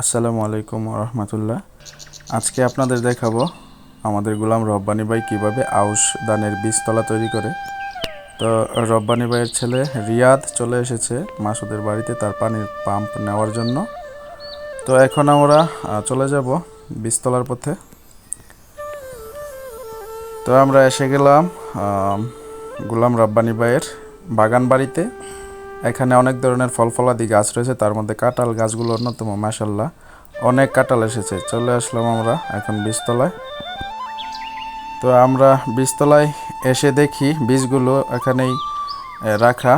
আসসালামু আলাইকুম রহমতুল্লাহ আজকে আপনাদের দেখাবো আমাদের গোলাম রব্বানি ভাই কীভাবে আউশ দানের বীজতলা তৈরি করে। তো রব্বানি ভাইয়ের ছেলে রিয়াদ চলে এসেছে মাসুদের বাড়িতে তার পানির পাম্প নেওয়ার জন্য। তো এখন আমরা চলে যাব বীজতলার পথে। তো আমরা এসে গেলাম গোলাম রব্বানি ভাইয়ের বাগান বাড়িতে। এখানে অনেক ধরনের ফল ফলাদি গাছ রয়েছে, তার মধ্যে কাঁঠাল গাছগুলো অন্যতম মাসাল্লাহ অনেক কাঁঠাল এসেছে, চলে আসলাম আমরা এখন বীজতলায়। তো আমরা বীজতলায় এসে দেখি বীজগুলো এখানেই রাখা।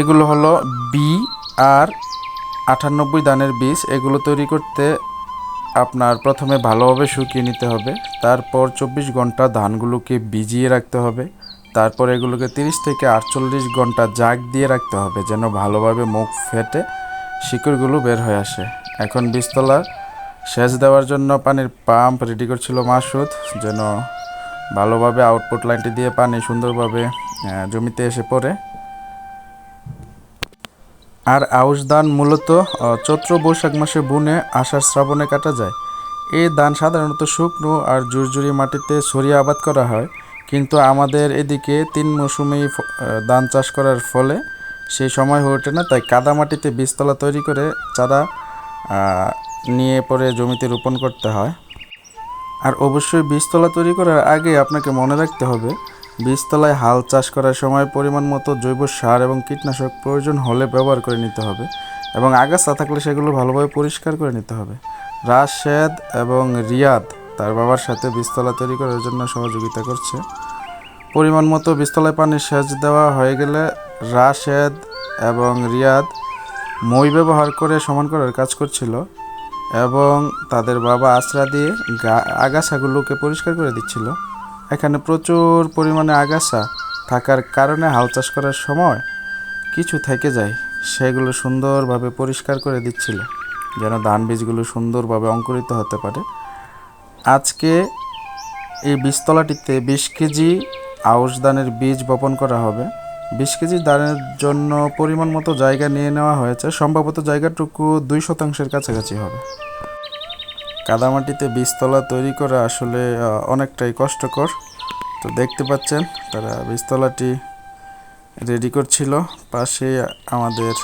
এগুলো হলো বি আর আটানব্বই দানের বীজ। এগুলো তৈরি করতে আপনার প্রথমে ভালোভাবে শুকিয়ে নিতে হবে, তারপর চব্বিশ ঘণ্টা ধানগুলোকে ভিজিয়ে রাখতে হবে। তারপর এগুলোকে তিরিশ থেকে আটচল্লিশ ঘণ্টা জাগ দিয়ে রাখতে হবে, যেন ভালোভাবে মুখ ফেটে শিকড়গুলো বের হয়ে আসে। এখন বীজতলার সেচ দেওয়ার জন্য পানির পাম্প রেডি করছিল মাসুদ, যেন ভালোভাবে আউটপুট লাইনটি দিয়ে পানি সুন্দরভাবে জমিতে এসে পড়ে। আর আউশ ধান মূলত চৈত্র বৈশাখ মাসে বুনে আষাঢ় শ্রাবণে কাটা যায়। এই ধান সাধারণত শুকনো আর জুরজুরি মাটিতে ছড়িয়ে আবাদ করা হয়। কিন্তু আমাদের এদিকে তিন মৌসুমেই ধান চাষ করার ফলে সেই সময় হয়ে ওঠে না, তাই কাদা মাটিতে বীজতলা তৈরি করে চারা নিয়ে পরে জমিতে রোপণ করতে হয়। আর অবশ্যই বীজতলা তৈরি করার আগে আপনাকে মনে রাখতে হবে, বীজতলায় হাল চাষ করার সময় পরিমাণ মতো জৈব সার এবং কীটনাশক প্রয়োজন হলে ব্যবহার করে নিতে হবে এবং আগাছা থাকলে সেগুলো ভালোভাবে পরিষ্কার করে নিতে হবে। রাশেদ এবং রিয়াদ তার বাবার সাথে বীজতলা তৈরি করার জন্য সহযোগিতা করছে। পরিমাণ মতো বীজতলায় পানি সেচ দেওয়া হয়ে গেলে রাশেদ এবং রিয়াদ মই ব্যবহার করে সমান করার কাজ করছিল এবং তাদের বাবা আশ্রা দিয়ে আগাছাগুলোকে পরিষ্কার করে দিচ্ছিল। এখানে প্রচুর পরিমাণে আগাছা থাকার কারণে হাল চাষ করার সময় কিছু থেকে যায়, সেগুলো সুন্দরভাবে পরিষ্কার করে দিচ্ছিল, যেন ধান বীজগুলো সুন্দরভাবে অঙ্কুরিত হতে পারে। আজকে এই বীজতলাটিতে বিশ কেজি আউশ ধানের বীজ বপন করা হবে। বিশ কেজি ধানের জন্য পরিমাণ মতো জায়গা নিয়ে নেওয়া হয়েছে। সম্ভবত জায়গাটুকু দুই শতাংশের কাছাকাছি হবে। কাদামাটিতে বীজতলা তৈরি করা আসলে অনেকটাই কষ্টকর। তো দেখতে পাচ্ছেন, তারা বীজতলাটি রেডি করছিল। পাশে আমাদের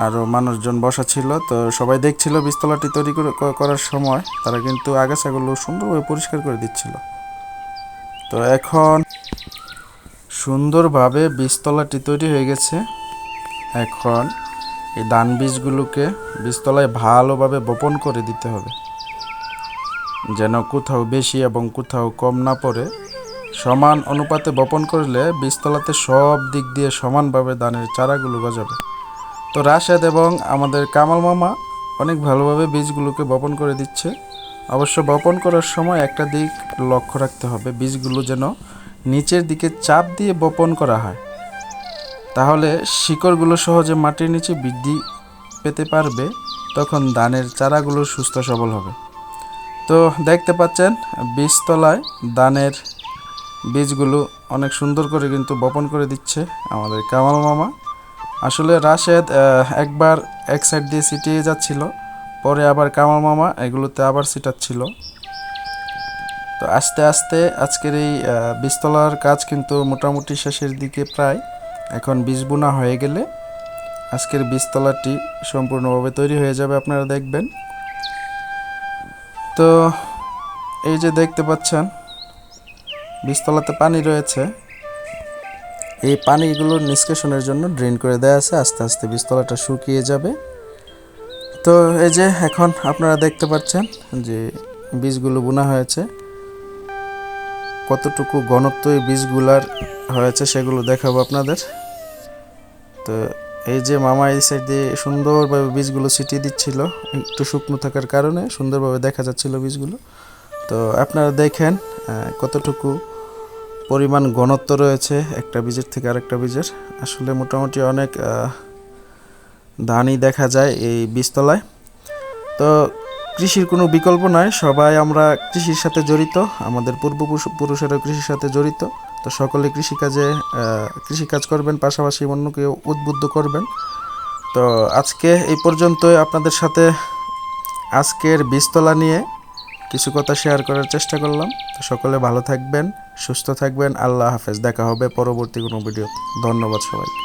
আরও মানুষজন বসা ছিল, তো সবাই দেখছিল বীজতলাটি তৈরি করে- করার সময়। তারা কিন্তু আগাছাগুলো সুন্দরভাবে পরিষ্কার করে দিচ্ছিল। তো এখন সুন্দরভাবে বীজতলাটি তৈরি হয়ে গেছে। এখন এই ধান বীজগুলোকে বীজতলায় ভালোভাবে বপন করে দিতে হবে। যেন কোথাও বেশি এবং কোথাও কম না পড়ে। সমান অনুপাতে বপন করলে বীজতলাতে সব দিক দিয়ে সমানভাবে ধানের চারাগুলো গজাবে। তো রাশেদ এবং আমাদের কামাল মামা অনেক ভালোভাবে বীজগুলোকে বপন করে দিচ্ছে। অবশ্য বপন করার সময় একটা দিক লক্ষ্য রাখতে হবে, বীজগুলো যেন নিচের দিকে চাপ দিয়ে বপন করা হয়। তাহলে শিকড়গুলো সহজে মাটির নিচে বৃদ্ধি পেতে পারবে, তখন ধানের চারাগুলো সুস্থ সবল হবে। তো দেখতে পাচ্ছেন, বীজতলায় ধানের বীজগুলো অনেক সুন্দর করে কিন্তু বপন করে দিচ্ছে আমাদের কামাল মামা। আসলে রাশেদ একবার এক সাইড দিয়ে সিটিয়ে যাচ্ছিল পরে আবার কামাল মামা এগুলোতে আবার ছিটাচ্ছিল। তো আস্তে আস্তে আজকের এই আহ, বীজতলার কাজ কিন্তু মোটামুটি শেষের দিকে প্রায় এখন বীজ বোনা হয়ে গেলে আজকের বীজতলাটি সম্পূর্ণভাবে তৈরি হয়ে যাবে আপনারা দেখবেন। তো এই যে দেখতে পাচ্ছেন বীজতলাতে পানি রয়েছে। এই পানিগুলো নিষ্কাশনের জন্য ড্রেন করে দেওয়া আছে, আস্তে আস্তে বীজতলাটা শুকিয়ে যাবে। তো এই যে এখন আপনারা দেখতে পাচ্ছেন যে বীজগুলো বোনা হয়েছে। কতটুকু ঘনত্ব এই বীজগুলার হয়েছে সেগুলো দেখাবো আপনাদের। তো এই যে মামা এই সাইড দিয়ে সুন্দরভাবে বীজগুলো ছিটিয়ে দিচ্ছিল, একটু শুকনো থাকার কারণে সুন্দরভাবে দেখা যাচ্ছিল বীজগুলো। তো আপনারা দেখেন কতটুকু পরিমাণ ঘনত্ব রয়েছে, একটা বীজের থেকে আরেকটা বীজের। আসলে মোটামুটি অনেক ধানই দেখা যায় এই বীজতলায়। তো কৃষির কোনো বিকল্প নয় সবাই আমরা কৃষির সাথে জড়িত, আমাদের পূর্বপুরুষ- পুরুষেরা কৃষির সাথে জড়িত। তো সকলে কৃষিকাজে কৃষিকাজ করবেন, পাশাপাশি অন্যকে উদ্বুদ্ধ করবেন। তো আজকে এই পর্যন্তই আপনাদের সাথে আজকের বীজতলা নিয়ে কিছু কথা শেয়ার করার চেষ্টা করলাম। তো সকলে ভালো থাকবেন। সুস্থ থাকবেন আল্লাহ হাফেজ। দেখা হবে পরবর্তী কোনো ভিডিও ধন্যবাদ সবাই